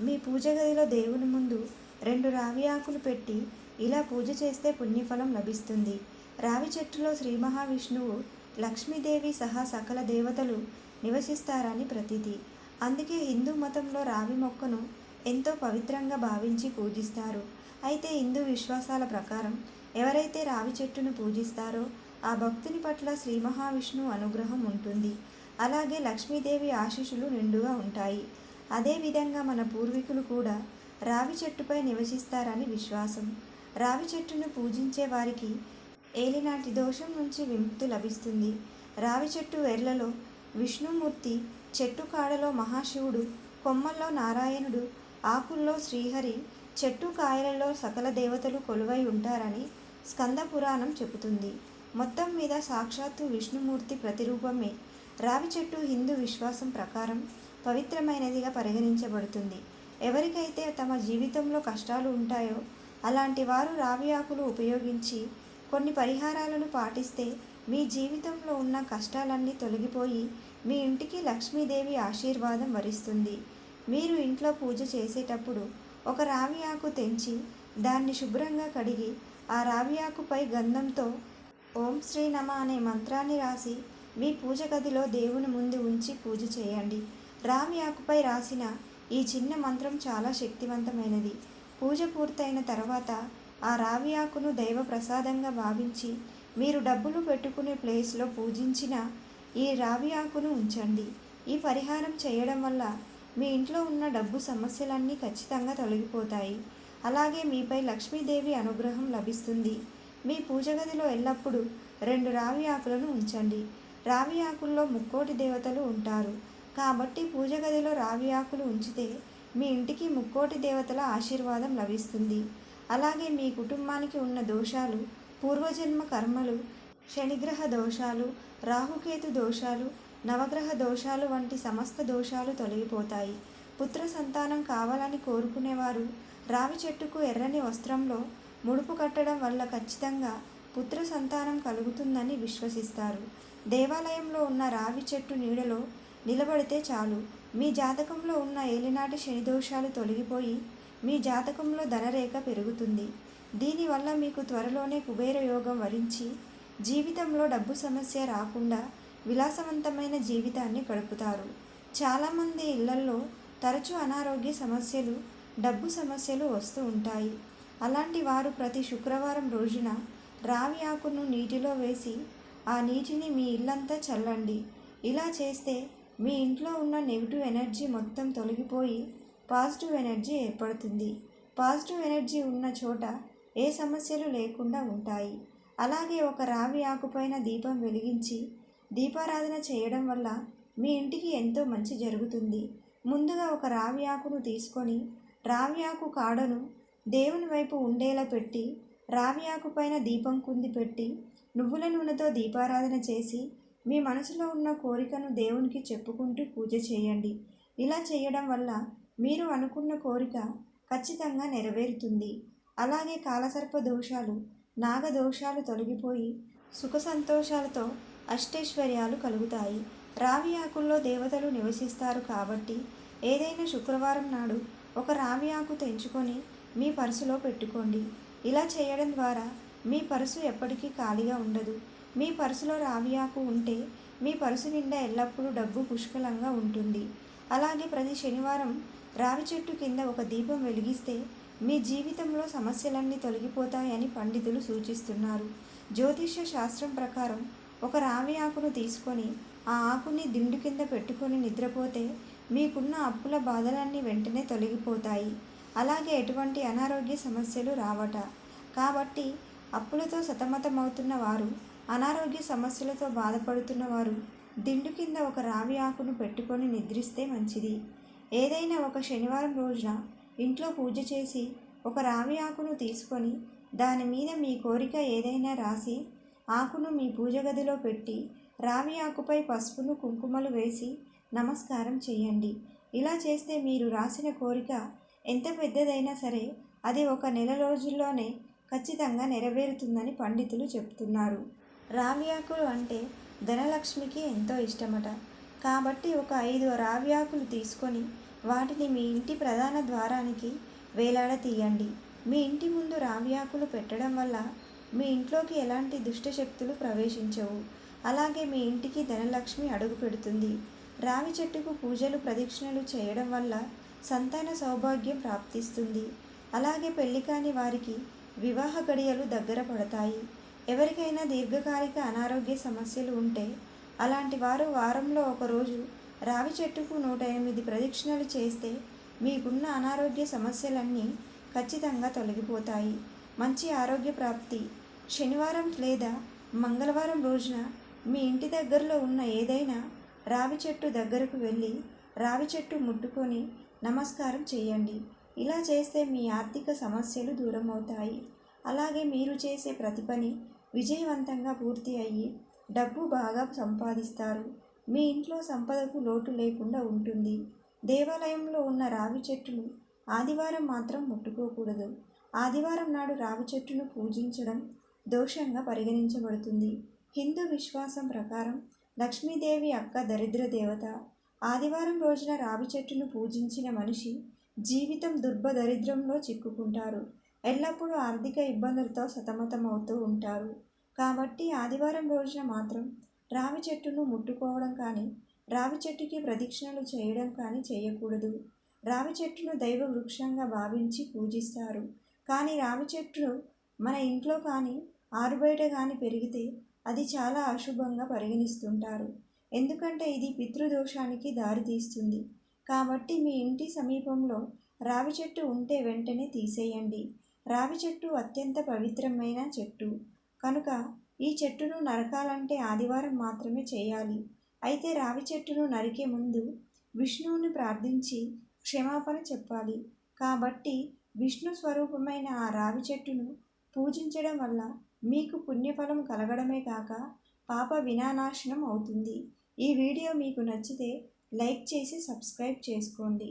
మీ పూజ గదిలో దేవుని ముందు రెండు రావి ఆకులు పెట్టి ఇలా పూజ చేస్తే పుణ్యఫలం లభిస్తుంది. రావి చెట్టులో శ్రీ మహావిష్ణువు లక్ష్మీదేవి సహా సకల దేవతలు నివసిస్తారని ప్రతీతి. అందుకే హిందూ మతంలో రావి మొక్కను ఎంతో పవిత్రంగా భావించి పూజిస్తారు. అయితే హిందూ విశ్వాసాల ప్రకారం ఎవరైతే రావి చెట్టును పూజిస్తారో ఆ భక్తుని పట్ల శ్రీ మహావిష్ణువు అనుగ్రహం ఉంటుంది. అలాగే లక్ష్మీదేవి ఆశీస్సులు నిండుగా ఉంటాయి. అదేవిధంగా మన పూర్వీకులు కూడా రావి చెట్టుపై నివసిస్తారని విశ్వాసం. రావి చెట్టును పూజించే వారికి ఏలినాటి దోషం నుంచి విముక్తి లభిస్తుంది. రావి చెట్టు వేర్లలో విష్ణుమూర్తి చెట్టు కాడలో మహాశివుడు కొమ్మల్లో నారాయణుడు ఆకుల్లో శ్రీహరి చెట్టు కాయలలో సకల దేవతలు కొలువై ఉంటారని స్కంద పురాణం చెబుతుంది. మొత్తం మీద సాక్షాత్తు విష్ణుమూర్తి ప్రతిరూపమే. రావి చెట్టు హిందూ విశ్వాసం ప్రకారం పవిత్రమైనదిగా పరిగణించబడుతుంది. ఎవరికైతే తమ జీవితంలో కష్టాలు ఉంటాయో అలాంటి వారు రావి ఆకులు ఉపయోగించి కొన్ని పరిహారాలను పాటిస్తే మీ జీవితంలో ఉన్న కష్టాలన్నీ తొలగిపోయి మీ ఇంటికి లక్ష్మీదేవి ఆశీర్వాదం వరిస్తుంది. మీరు ఇంట్లో పూజ చేసేటప్పుడు ఒక రావి ఆకు తెంచి దాన్ని శుభ్రంగా కడిగి ఆ రావి ఆకుపై గంధంతో ఓం శ్రీ నమ అనే మంత్రాన్ని రాసి మీ పూజ గదిలో దేవుని ముందు ఉంచి పూజ చేయండి. రావి ఆకుపై రాసిన ఈ చిన్న మంత్రం చాలా శక్తివంతమైనది. పూజ పూర్తయిన తర్వాత ఆ రావి ఆకును దైవ ప్రసాదంగా భావించి మీరు డబ్బులు పెట్టుకునే ప్లేస్లో పూజించిన ఈ రావి ఆకును ఉంచండి. ఈ పరిహారం చేయడం వల్ల మీ ఇంట్లో ఉన్న డబ్బు సమస్యలన్నీ ఖచ్చితంగా తొలగిపోతాయి. అలాగే మీపై లక్ష్మీదేవి అనుగ్రహం లభిస్తుంది. మీ పూజ గదిలో ఎల్లప్పుడూ రెండు రావి ఆకులను ఉంచండి. రావి ఆకుల్లో ముక్కోటి దేవతలు ఉంటారు. కాబట్టి పూజ గదిలో రావి ఆకులు ఉంచితే మీ ఇంటికి ముక్కోటి దేవతల ఆశీర్వాదం లభిస్తుంది. అలాగే మీ కుటుంబానికి ఉన్న దోషాలు పూర్వజన్మ కర్మలు శనిగ్రహ దోషాలు రాహుకేతు దోషాలు నవగ్రహ దోషాలు వంటి సమస్త దోషాలు తొలగిపోతాయి. పుత్ర సంతానం కావాలని కోరుకునేవారు రావి చెట్టుకు ఎర్రని వస్త్రంలో ముడుపు కట్టడం వల్ల ఖచ్చితంగా పుత్ర సంతానం కలుగుతుందని విశ్వసిస్తారు. దేవాలయంలో ఉన్న రావి చెట్టు నీడలో నిలబడితే చాలు. మీ జాతకంలో ఉన్న ఏలినాటి శని దోషాలు తొలగిపోయి మీ జాతకంలో ధనరేఖ పెరుగుతుంది. దీనివల్ల మీకు త్వరలోనే కుబేర యోగం వరించి జీవితంలో డబ్బు సమస్య రాకుండా విలాసవంతమైన జీవితాన్ని గడుపుతారు. చాలామంది ఇళ్ళల్లో తరచూ అనారోగ్య సమస్యలు డబ్బు సమస్యలు వస్తూ ఉంటాయి. అలాంటి వారు ప్రతి శుక్రవారం రోజున రావి ఆకును నీటిలో వేసి ఆ నీటిని మీ ఇల్లంతా చల్లండి. ఇలా చేస్తే మీ ఇంట్లో ఉన్న నెగిటివ్ ఎనర్జీ మొత్తం తొలగిపోయి పాజిటివ్ ఎనర్జీ ఏర్పడుతుంది. పాజిటివ్ ఎనర్జీ ఉన్న చోట ఏ సమస్యలు లేకుండా ఉంటాయి. అలాగే ఒక రావి ఆకుపైన దీపం వెలిగించి దీపారాధన చేయడం వల్ల మీ ఇంటికి ఎంతో మంచి జరుగుతుంది. ముందుగా ఒక రావి ఆకును తీసుకొని రావి ఆకు కాడను దేవుని వైపు ఉండేలా పెట్టి రావి ఆకు పైన దీపం కుంది పెట్టి నువ్వుల నూనెతో దీపారాధన చేసి మీ మనసులో ఉన్న కోరికను దేవునికి చెప్పుకుంటూ పూజ చేయండి. ఇలా చేయడం వల్ల మీరు అనుకున్న కోరిక ఖచ్చితంగా నెరవేరుతుంది. అలాగే కాలసర్ప దోషాలు నాగ దోషాలు తొలగిపోయి సుఖ సంతోషాలతో అష్టైశ్వర్యాలు కలుగుతాయి. రావి ఆకుల్లో దేవతలు నివసిస్తారు కాబట్టి ఏదైనా శుక్రవారం నాడు ఒక రావి ఆకు తెంచుకొని మీ పర్సులో పెట్టుకోండి. ఇలా చేయడం ద్వారా మీ పర్సు ఎప్పటికీ ఖాళీగా ఉండదు. మీ పర్సులో రావి ఆకు ఉంటే మీ పర్సు నిండా ఎల్లప్పుడూ డబ్బు పుష్కలంగా ఉంటుంది. అలాగే ప్రతి శనివారం రావి చెట్టు కింద ఒక దీపం వెలిగిస్తే మీ జీవితంలో సమస్యలన్నీ తొలగిపోతాయని పండితులు సూచిస్తున్నారు. జ్యోతిష్య శాస్త్రం ప్రకారం ఒక రావి ఆకును తీసుకొని ఆ ఆకుని దిండు కింద పెట్టుకొని నిద్రపోతే మీకున్న అప్పుల బాధలన్నీ వెంటనే తొలగిపోతాయి. అలాగే ఎటువంటి అనారోగ్య సమస్యలు రావట. కాబట్టి అప్పులతో సతమతమవుతున్న వారు అనారోగ్య సమస్యలతో బాధపడుతున్న వారు దిండు కింద ఒక రావి ఆకును పెట్టుకొని నిద్రిస్తే మంచిది. ఏదైనా ఒక శనివారం రోజున ఇంట్లో పూజ చేసి ఒక రావి ఆకును తీసుకొని దాని మీద మీ కోరిక ఏదైనా రాసి ఆకును మీ పూజ గదిలో పెట్టి రావి ఆకుపై పసుపును కుంకుమలు వేసి నమస్కారం చేయండి. ఇలా చేస్తే మీరు రాసిన కోరిక ఎంత పెద్దదైనా సరే అది ఒక నెల రోజుల్లోనే ఖచ్చితంగా నెరవేరుతుందని పండితులు చెప్తున్నారు. రావ్యాకులు అంటే ధనలక్ష్మికి ఎంతో ఇష్టమట. కాబట్టి ఒక ఐదు రావి ఆకులు తీసుకొని వాటిని మీ ఇంటి ప్రధాన ద్వారానికి వేలాడ తీయండి. మీ ఇంటి ముందు రావ్యాకులు ఆకులు పెట్టడం వల్ల మీ ఇంట్లోకి ఎలాంటి దుష్ట శక్తులు ప్రవేశించవు. అలాగే మీ ఇంటికి ధనలక్ష్మి అడుగు పెడుతుంది. రావి చెట్టుకు పూజలు ప్రదక్షిణలు చేయడం వల్ల సంతాన సౌభాగ్యం ప్రాప్తిస్తుంది. అలాగే పెళ్ళి కాని వారికి వివాహ గడియలు దగ్గర పడతాయి. ఎవరికైనా దీర్ఘకాలిక అనారోగ్య సమస్యలు ఉంటే అలాంటి వారు వారంలో ఒకరోజు రావి చెట్టుకు నూట ఎనిమిది ప్రదక్షిణలు చేస్తే మీకున్న అనారోగ్య సమస్యలన్నీ ఖచ్చితంగా తొలగిపోతాయి. మంచి ఆరోగ్య ప్రాప్తి. శనివారం లేదా మంగళవారం రోజున మీ ఇంటి దగ్గరలో ఉన్న ఏదైనా రావి చెట్టు దగ్గరకు వెళ్ళి రావి చెట్టు ముట్టుకొని నమస్కారం చేయండి. ఇలా చేస్తే మీ ఆర్థిక సమస్యలు దూరం అవుతాయి అలాగే మీరు చేసే ప్రతి పని విజయవంతంగా పూర్తి అయ్యి డబ్బు బాగా సంపాదిస్తారు. మీ ఇంట్లో సంపదకు లోటు లేకుండా ఉంటుంది. దేవాలయంలో ఉన్న రావి చెట్టును ఆదివారం మాత్రం ముట్టుకోకూడదు. ఆదివారం నాడు రావి చెట్టును పూజించడం దోషంగా పరిగణించబడుతుంది. హిందూ విశ్వాసం ప్రకారం లక్ష్మీదేవి అక్క దరిద్ర దేవత ఆదివారం రోజున రావి చెట్టును పూజించిన మనిషి జీవితం దుర్భదరిద్రంలో చిక్కుకుంటారు. ఎల్లప్పుడూ ఆర్థిక ఇబ్బందులతో సతమతమవుతూ ఉంటారు. కాబట్టి ఆదివారం రోజున మాత్రం రావి చెట్టును ముట్టుకోవడం కానీ రావి చెట్టుకి ప్రదక్షిణలు చేయడం కానీ చేయకూడదు. రావి చెట్టును దైవ వృక్షంగా భావించి పూజిస్తారు. కానీ రావి చెట్లు మన ఇంట్లో కానీ ఆరుబయట కానీ పెరిగితే అది చాలా అశుభంగా పరిగణిస్తుంటారు. ఎందుకంటే ఇది పితృదోషానికి దారితీస్తుంది కాబట్టి మీ ఇంటి సమీపంలో రావి చెట్టు ఉంటే వెంటనే తీసేయండి. రావి చెట్టు అత్యంత పవిత్రమైన చెట్టు. కనుక ఈ చెట్టును నరకాలంటే ఆదివారం మాత్రమే చేయాలి. అయితే రావి చెట్టును నరికే ముందు విష్ణువుని ప్రార్థించి క్షమాపణ చెప్పాలి. కాబట్టి విష్ణు స్వరూపమైన ఆ రావి చెట్టును పూజించడం వల్ల మీకు పుణ్యఫలం కలగడమే కాక పాప వినానాశనం అవుతుంది. ఈ వీడియో మీకు నచ్చితే లైక్ చేసి సబ్స్క్రైబ్ చేసుకోండి.